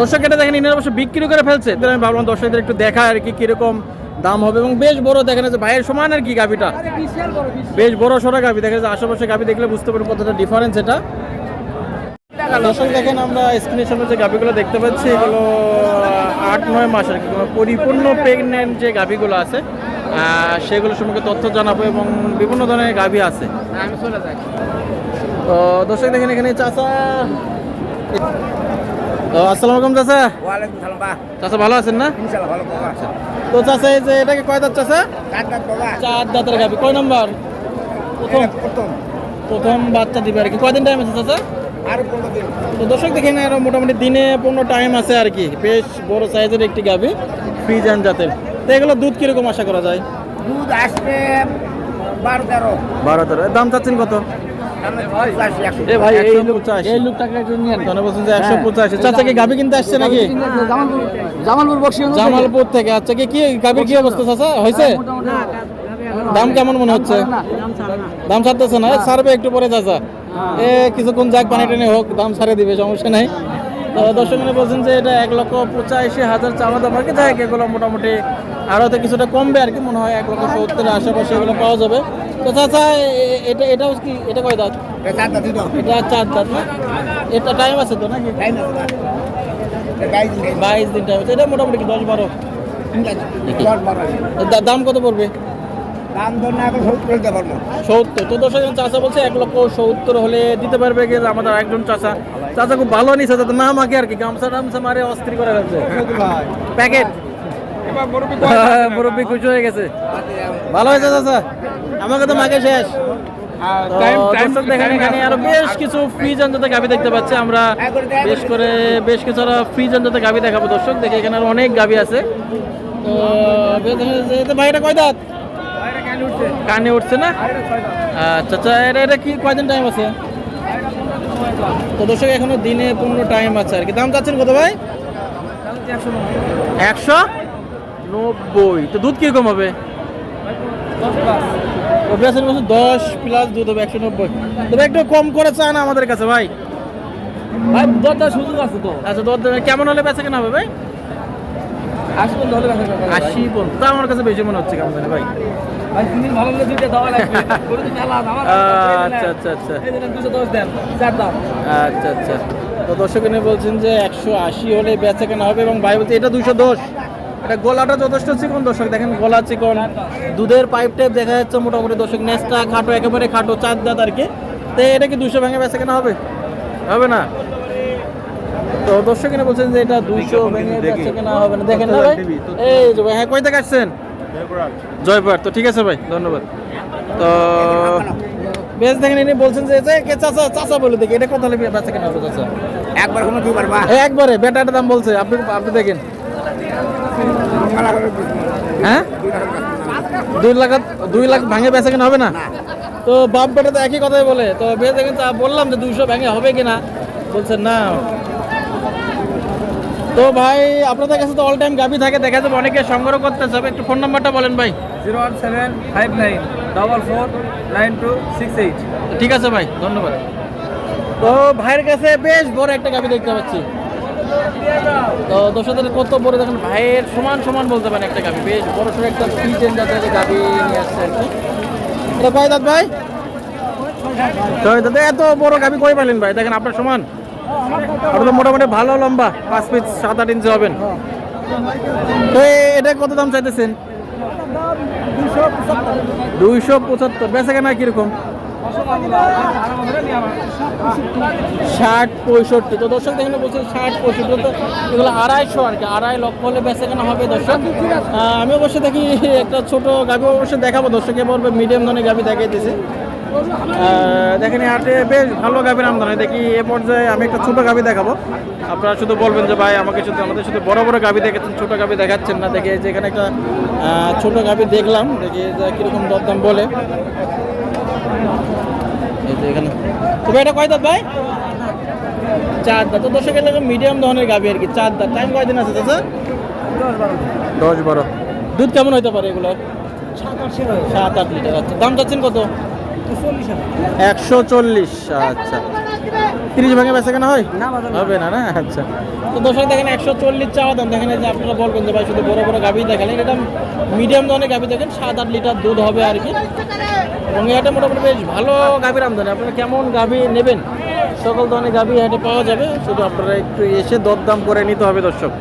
দর্শক এটা দেখেন ইনার অবশ্য বিক্রি করে ফেলছে। তাহলে আমি ভাবলাম দর্শকদের একটু দেখা আর কি কীরকম দাম হবে। এবং বেশ বড় দেখেন যে ভাইয়ের সমান আর কি গাভিটা বেশ বড় সড়ো গাভি দেখা যাচ্ছে আশেপাশে গাভি দেখলে বুঝতে পারবেন কতটা ডিফারেন্স এটা। দর্শক দেখেন আমরা স্ক্রিনের সামনে যে গাভিগুলো দেখতে পাচ্ছি এগুলো আট নয় মাস আর কি পরিপূর্ণ প্রেগনেন্ট যে গাভিগুলো আছে সেগুলো সম্পর্কে তথ্য জানাব এবং বিভিন্ন ধরনের গাভি আছে। তো দর্শক দেখেন এখানে চাচা তো আসসালামু আলাইকুম চাচা। ওয়ালাইকুম সালাম বা চাচা ভালো আছেন না? ইনশাআল্লাহ ভালো বাবা তো চাচা এই যে এটাকে কয় দাঁত চাচা? কাট কাট বাবা। চার দাঁতের গাভি। কয় নম্বর? প্রথম প্রথম। প্রথম বাচ্চা দিবে আর কি। কয়দিন টাইম আছে চাচা? আর পনেরো দিন। তো দর্শক দেখেন আরও মোটামুটি দিনে পনেরো টাইম আছে আর কি। বেশ বড় সাইজের একটি গাভি ফ্রিজান জাতের। তো এগুলো দুধ কীরকম আশা করা যায়? দুধ আসবে বারো তেরো। বারো তেরো। দাম চাচ্ছেন কত? এ ভাই এই লোকটা এই লোকটাকে একটু নিয়ে বলছেন যে একশো পঁচাশি। চাচা কি গাবি কিনতে আসছে নাকি? জামালপুর জামালপুর জামালপুর থেকে আচ্ছা কি কি অবস্থা চাচা? হয়েছে? দাম কেমন মনে হচ্ছে? দাম ছাড়তেছে না? ছাড়বে একটু পরে চাচা। এ কিছুক্ষণ যাক পানি টানি হোক দাম ছাড়ে দিবে সমস্যা নাই। দর্শক বলছেন যে এটা এক লক্ষ পঁচাশি হাজার চাওয়া দাম আর কি। যাই এগুলো মোটামুটি আরও তো কিছুটা কমবে আর কি মনে হয় এক লক্ষ সত্তরের আশেপাশে এগুলো পাওয়া যাবে। তো চাচা এটা এটাও কি এটা কয় দাঁত? এটা চার দাঁত না? এটা টাইম আছে তো নাকি? এটা বাইশ দিন টাইম আছে। এটা মোটামুটি কি দশ বারো? দাম কত পড়বে? সত্তর তো দশ চাষা বলছে এক লক্ষ সত্তর হলে দিতে পারবে আমাদের একজন চাষা চাষা খুব ভালো নিছে তো নাম আগে আর কি গামছা টামছা মারে অস্থির করে ফেলছে। প্যাকেট। মুরব্বী খুশি হয়ে গেছে। ভালো হয়েছে চাষা আমাকে তো মাকে শেষ। দেখেন আরও বেশ কিছু ফ্রিজ অন্তত গাভি দেখতে পাচ্ছি আমরা। বেশ করে বেশ কিছু ফ্রিজ অন্তত গাভি দেখাবো দর্শক। দেখে এখানে আরও অনেক গাভি আছে। তো ভাই এটা কয় দাঁত? কানে উঠছে। না? আচ্ছা আচ্ছা এটা এটা কি কয়দিন টাইম আছে? তো দর্শক এখনও দিনে পনেরো টাইম আছে আর কি। দাম চাচ্ছেন কত ভাই? একশো নব্বই। তো দুধ কীরকম হবে? বছর দশ প্লাস দুধ হবে একশো নব্বই। তবে একটু কম করে চায় না আমাদের কাছে ভাই। ভাই দরদার সুযোগ আছে তো। আচ্ছা দর কেমন হলে বেচা কেনা হবে ভাই আসবেন তাহলে দেখা যাবে ভাই। আশি পর্যন্ত তা আমার কাছে বেশি মনে হচ্ছে কেমন জানি ভাই। আচ্ছা আচ্ছা আচ্ছা। আচ্ছা আচ্ছা। তো দর্শক এনে বলছেন যে একশো আশি হলে বেচা কেনা হবে এবং ভাই বলছে এটা দুশো দশ। এটা গলাটা যথেষ্ট চিকন দর্শক দেখেন গলা চিকন। দুধের পাইপ টাইপ দেখা যাচ্ছে মোটামুটি দর্শক নেসটা খাটো একেবারে খাটো চার দাঁত আর কি। তো এটা কি দুশো ভেঙে বেচা কেনা হবে? হবে না? তো দর্শক এনে বলছেন যে এটা দুইশো ভেঙে বেচা কেনা হবে না। দেখেন না ভাই? এই যে ভাই হ্যাঁ কই থেকে আসছেন? জয়পুর তো ঠিক আছে ভাই ধন্যবাদ। তো বেশ দেখেন ইনি বলছেন যে কে চাচা চাচা বলে দেখি। এটা কত হলে বেচা কেনা চাচা? একবার কোনো দুবার বা। একবারে বেটাটা দাম বলছে। আপনি আপনি দেখেন। হ্যাঁ? দুই লাখ দুই লাখ ভাঙে বেচা কেনা হবে না? তো বাপ বেটা তো একই কথাই বলে। তো বেশ দেখেন বললাম যে দুইশো ভেঙে হবে কিনা। বলছেন না। তো ভাই আপনাদের কাছে তো অল টাইম গাবি থাকে দেখা যাবে অনেকে সংগ্রহ করতে চাবে একটু ফোন নাম্বারটা বলেন ভাই। Zero one seven five nine double four nine two six eight. ঠিক আছে ভাই ধন্যবাদ। তো ভাইয়ের কাছে বেশ বড় একটা গাবি দেখতে পাচ্ছি। তো দর্শকদের কত বড় দেখেন ভাইয়ের সমান সমান বলতে পারেন একটা গাবি বেশ বড় সড়ো একটা ফ্রিজেন জাতের গাবি নিয়ে আসছে আর কি। এটা কয় দাঁত ভাই? ছয় দাঁত? এত বড় গাবি কই পাইলেন ভাই? দেখেন আপনার সমান। তো মোটামুটি ভালো লম্বা পাঁচ পিস সাত আট ইঞ্চি হবেন। তো এটা কত দাম চাইতেছেন? দুইশো পঁচাত্তর। বেচা কেনা কীরকম? ষাট পঁয়ষট্টি। তো দর্শক দেখলে বলছে ষাট পঁয়ষট্টি। তো এগুলো আড়াইশো আর কি আড়াই লক্ষ হলে বেচা কেনা হবে দর্শক। আহ, আমি অবশ্যই দেখি একটা ছোট গাভি অবশ্যই দেখাবো দর্শকে বলবে মিডিয়াম ধরনের গাভি দেখাই দিয়েছে দেখেন এই হাটে বেশ ভালো গাভীর আমদানি। দেখি এ পর্যায়ে আমি একটা ছোটো গাভি দেখাবো। আপনারা শুধু বলবেন যে ভাই আমাকে শুধু আমাদের শুধু বড় বড় গাভি দেখেছেন ছোটো গাভি দেখাচ্ছেন না। দেখে যে এখানে একটা ছোট গাভি দেখলাম। দেখি যে কীরকম দরদাম বলে। এই যে এখানে। তবে এটা কয় দাঁত ভাই? চার দাঁত। তো দর্শক এলাকা মিডিয়াম ধরনের গাভি আর কি চার দাঁত। টাইম কয়দিন আছে চাচা? দশ বারো দুধ কেমন হইতে পারে এগুলো? সাত আট লিটার। আচ্ছা দাম চাচ্ছেন কত? একশো চল্লিশ আচ্ছা। তিরিশ ভাঙে বেচা কেনা হয়? না হবে না না? আচ্ছা। তো দর্শক দেখেন একশো চল্লিশ চাওয়া দাম। দেখেন যে আপনারা বলবেন যে ভাই শুধু বড় বড় গাভি দেখালেন এটা মিডিয়াম ধরনের গাভি দেখেন সাত আট লিটার দুধ হবে আর কি। এবং এটা মোটামুটি বেশ ভালো গাভির আমদানি। আপনারা কেমন গাভি নেবেন? সকল ধরনের গাভি হাটে পাওয়া যাবে। শুধু আপনারা একটু এসে দরদাম করে নিতে হবে দর্শক।